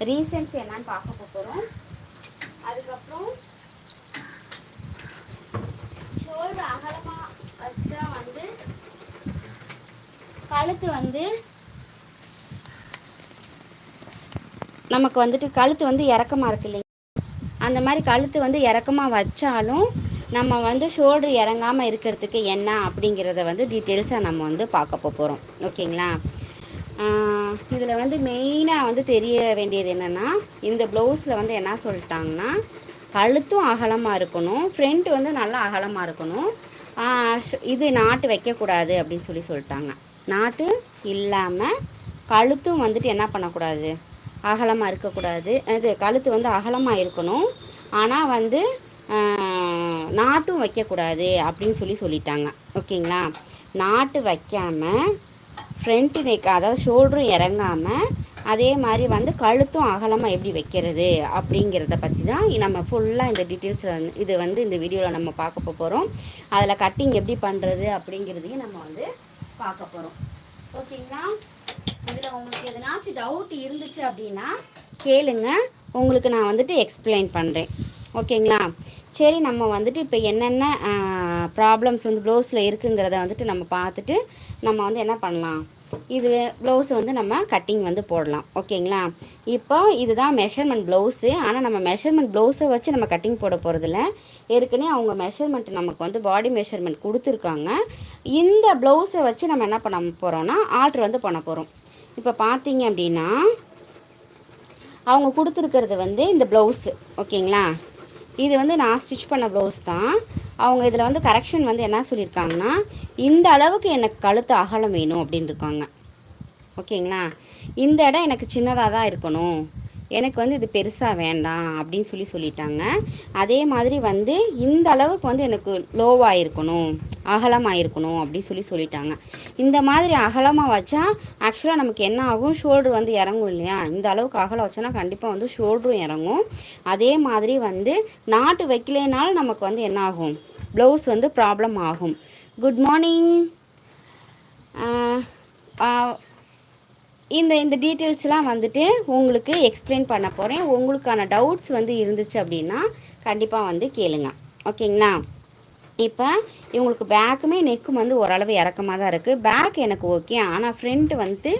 Reasons என்னன்னு பார்க்க போகிறோம் அதுக்கப்புறம் ஷோல்டர் அகலமாக வச்சா வந்து கழுத்து வந்து நமக்கு வந்துட்டு கழுத்து வந்து இறக்கமாக இருக்கு இல்லைங்க அந்த மாதிரி கழுத்து வந்து இறக்கமாக வச்சாலும் நம்ம வந்து ஷோல்டர் இறங்காமல் இருக்கிறதுக்கு என்ன அப்படிங்கிறத வந்து டீட்டெயில்ஸாக நம்ம வந்து பார்க்க போகிறோம் ஓகேங்களா இதில் வந்து மெயினாக வந்து தெரிய வேண்டியது என்னென்னா இந்த ப்ளவுஸில் வந்து என்ன சொல்லிட்டாங்கன்னா கழுத்தும் அகலமாக இருக்கணும் ஃப்ரண்ட் வந்து நல்லா அகலமாக இருக்கணும். இது நாட்டு வைக்கக்கூடாது அப்படின்னு சொல்லி சொல்லிட்டாங்க. நாட்டு இல்லாமல் கழுத்தும் வந்துட்டு என்ன பண்ணக்கூடாது? அகலமாக இருக்கக்கூடாது. இது கழுத்து வந்து அகலமாக இருக்கணும். ஆனால் வந்து நாட்டும் வைக்கக்கூடாது அப்படின்னு சொல்லி சொல்லிட்டாங்க. ஓகேங்களா? நாட்டு வைக்காமல் ஃப்ரண்ட் நெக் அதாவது ஷோல்டரும் இறங்காமல் அதே மாதிரி வந்து கழுத்தும் அகலமாக எப்படி வைக்கிறது அப்படிங்கிறத பற்றி தான் நம்ம ஃபுல்லாக இந்த டீட்டெயில்ஸில் வந்து இது வந்து இந்த வீடியோவில் நம்ம பார்க்க போகிறோம் அதில் கட்டிங் எப்படி பண்ணுறது அப்படிங்கிறதையும் நம்ம வந்து பார்க்க போகிறோம் ஓகேங்களா இதில் உங்களுக்கு எதனாச்சும் டவுட் இருந்துச்சு அப்படின்னா கேளுங்க. உங்களுக்கு நான் வந்துட்டு எக்ஸ்பிளைன் பண்ணுறேன் ஓகேங்களா சரி நம்ம வந்துட்டு இப்போ என்னென்ன ப்ராப்ளம்ஸ் வந்து ப்ளவுஸில் இருக்குங்கிறத வந்துட்டு நம்ம பார்த்துட்டு நம்ம வந்து என்ன பண்ணலாம்? இது ப்ளவுஸ் வந்து நம்ம கட்டிங் வந்து போடலாம். ஓகேங்களா? இப்போ இதுதான் மெஷர்மெண்ட் ப்ளவுஸு ஆனால் நம்ம மெஷர்மெண்ட் ப்ளவுஸை வச்சு நம்ம கட்டிங் போட போகிறதில்ல ஏற்கனவே அவங்க மெஷர்மெண்ட் நமக்கு வந்து பாடி மெஷர்மெண்ட் கொடுத்துருக்காங்க. இந்த ப்ளவுஸை வச்சு நம்ம என்ன பண்ண போகிறோம்னா ஆர்டர் வந்து பண்ண போகிறோம் இப்போ பார்த்தீங்க அப்படின்னா அவங்க கொடுத்துருக்கிறது வந்து இந்த ப்ளவுஸு ஓகேங்களா? இது வந்து நான் ஸ்டிச் பண்ண ப்ளவுஸ் தான். அவங்க இதில் வந்து கரெக்ஷன் வந்து என்ன சொல்லியிருக்காங்கன்னா இந்த அளவுக்கு எனக்கு கழுத்து அகலம் வேணும் அப்படின்னு இருக்காங்க ஓகேங்களா? இந்த இடம் எனக்கு சின்னதாக தான் இருக்கணும். எனக்கு வந்து இது பெருசாக வேண்டாம் அப்படின்னு சொல்லி சொல்லிட்டாங்க. அதே மாதிரி வந்து இந்த அளவுக்கு வந்து எனக்கு லோவாக இருக்கணும் அகலமாக இருக்கணும் அப்படின்னு சொல்லி சொல்லிட்டாங்க. இந்த மாதிரி அகலமாக வச்சா ஆக்சுவலாக நமக்கு என்ன ஆகும்? ஷோல்டர் வந்து இறங்கும் இல்லையா? இந்த அளவுக்கு அகலம் வச்சோன்னா கண்டிப்பாக வந்து ஷோல்டரும் இறங்கும். அதே மாதிரி வந்து நாட்டு வைக்கலைனாலும் நமக்கு வந்து என்ன ஆகும்? ப்ளவுஸ் வந்து ப்ராப்ளம் ஆகும். குட் மார்னிங் இந்த இந்த டீட்டெயில்ஸ்லாம் வந்துட்டு உங்களுக்கு எக்ஸ்பிளைன் பண்ண போகிறேன் உங்களுக்கான டவுட்ஸ் வந்து இருந்துச்சு அப்படின்னா கண்டிப்பாக வந்து கேளுங்க. ஓகேங்களா இப்போ இவங்களுக்கு பேக்குமே நெக்கும் வந்து ஓரளவு இறக்கமாக தான் இருக்குது பேக் எனக்கு ஓகே ஆனால் ஃப்ரண்ட் வந்து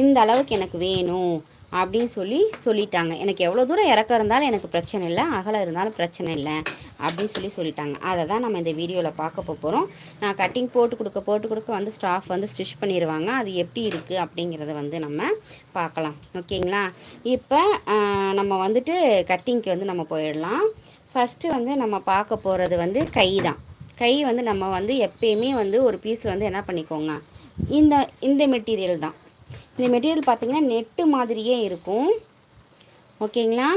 இந்த அளவுக்கு எனக்கு வேணும். அப்படின்னு சொல்லி சொல்லிட்டாங்க. எனக்கு எவ்வளோ தூரம் இறக்கம் இருந்தாலும் எனக்கு பிரச்சனை இல்லை. அகலம் இருந்தாலும் பிரச்சனை இல்லை அப்படின்னு சொல்லி சொல்லிட்டாங்க. அதை தான் நம்ம இந்த வீடியோவில் பார்க்க போகிறோம் நான் கட்டிங் போட்டு கொடுக்க போட்டு கொடுக்க வந்து ஸ்டாஃப் வந்து ஸ்டிச் பண்ணிடுவாங்க அது எப்படி இருக்குது அப்படிங்கிறத வந்து நம்ம பார்க்கலாம். ஓகேங்களா? இப்போ நம்ம வந்துட்டு கட்டிங்க்கு வந்து நம்ம போயிடலாம். ஃபஸ்ட்டு வந்து நம்ம பார்க்க போகிறது வந்து கை தான். கை வந்து நம்ம வந்து எப்பயுமே வந்து ஒரு பீஸில் வந்து என்ன பண்ணிக்கோங்க? இந்த இந்த மெட்டீரியல் தான். இந்த மெட்டீரியல் பார்த்தீங்கன்னா நெட்டு மாதிரியே இருக்கும். ஓகேங்களா?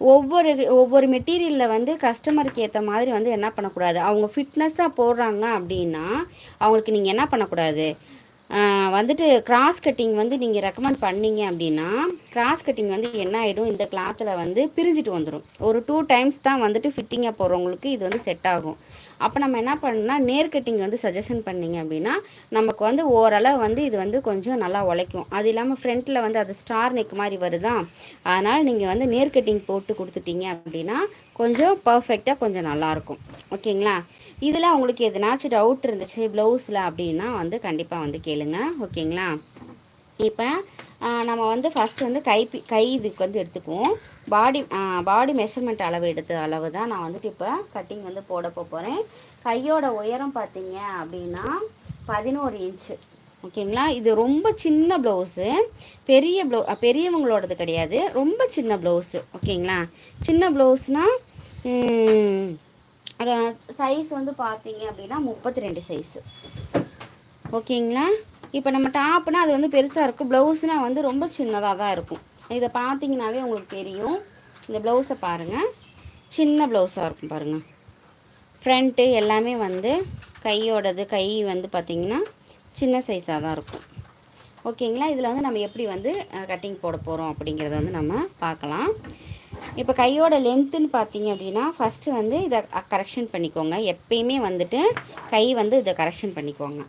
ஒவ்வொரு ஒவ்வொரு மெட்டீரியலில் வந்து கஸ்டமருக்கு ஏற்ற மாதிரி வந்து என்ன பண்ணக்கூடாது? அவங்க ஃபிட்னஸாக போடுறாங்க அப்படின்னா அவங்களுக்கு நீங்கள் என்ன பண்ணக்கூடாது? வந்துட்டு கிராஸ் கட்டிங் வந்து நீங்கள் ரெக்கமெண்ட் பண்ணீங்க அப்படின்னா கிராஸ் கட்டிங் வந்து என்ன ஆகிடும் இந்த கிளாத்தில் வந்து பிரிஞ்சுட்டு வந்துடும் ஒரு டூ டைம்ஸ் தான் வந்துட்டு ஃபிட்டிங்காக போடுறவங்களுக்கு இது வந்து செட் ஆகும். அப்போ நம்ம என்ன பண்ணணும்னா நேர் கட்டிங் வந்து சஜஷன் பண்ணீங்க அப்படின்னா நமக்கு வந்து ஓரளவு வந்து இது வந்து கொஞ்சம் நல்லா உழைக்கும். அது இல்லாமல் ஃப்ரண்ட்டில் வந்து அது ஸ்டார் நெக் மாதிரி வருதா? அதனால் நீங்கள் வந்து நேர் கட்டிங் போட்டு கொடுத்துட்டீங்க அப்படின்னா கொஞ்சம் பர்ஃபெக்டாக கொஞ்சம் நல்லாயிருக்கும் ஓகேங்களா? இதில் உங்களுக்கு எதனாச்சும் டவுட் இருந்துச்சு ப்ளவுஸில் அப்படின்னா வந்து கண்டிப்பாக வந்து கேளுங்க. ஓகேங்களா? இப்போ நம்ம வந்து ஃபஸ்ட்டு வந்து கை பி- கை இதுக்கு வந்து எடுத்துக்குவோம். பாடி பாடி மெஷர்மெண்ட் அளவு எடுத்த அளவு தான் நான் வந்துட்டு இப்போ கட்டிங் வந்து போட போகிறேன் கையோட உயரம் பார்த்தீங்க அப்படின்னா பதினோரு இன்ச்சு ஓகேங்களா? இது ரொம்ப சின்ன ப்ளவுஸு பெரிய ப்ளவு பெரியவங்களோடது கிடையாது. ரொம்ப சின்ன ப்ளவுஸு ஓகேங்களா? சின்ன ப்ளவுஸ்னால் சைஸ் வந்து பார்த்தீங்க அப்படின்னா முப்பத்தி ரெண்டு சைஸு ஓகேங்களா? இப்போ நம்ம டாப்னால் அது வந்து பெருசாக இருக்கும் ப்ளவுஸ்னால் வந்து ரொம்ப சின்னதாக தான் இருக்கும். இதை பார்த்தீங்கன்னாவே உங்களுக்கு தெரியும். இந்த ப்ளவுஸை பாருங்கள் சின்ன ப்ளவுஸாக இருக்கும் பாருங்கள் ஃப்ரண்ட்டு எல்லாமே வந்து கையோடது கை வந்து பார்த்திங்கன்னா சின்ன சைஸாக தான் இருக்கும். ஓகேங்களா? இதில் வந்து நம்ம எப்படி வந்து கட்டிங் போட போகிறோம் அப்படிங்கிறத வந்து நம்ம பார்க்கலாம். இப்போ கையோட லென்த்துன்னு பார்த்தீங்க அப்படின்னா ஃபஸ்ட்டு வந்து இதை கரெக்ஷன் பண்ணிக்கோங்க. எப்பயுமே வந்துட்டு கை வந்து இதை கரெக்ஷன் பண்ணிக்கோங்க.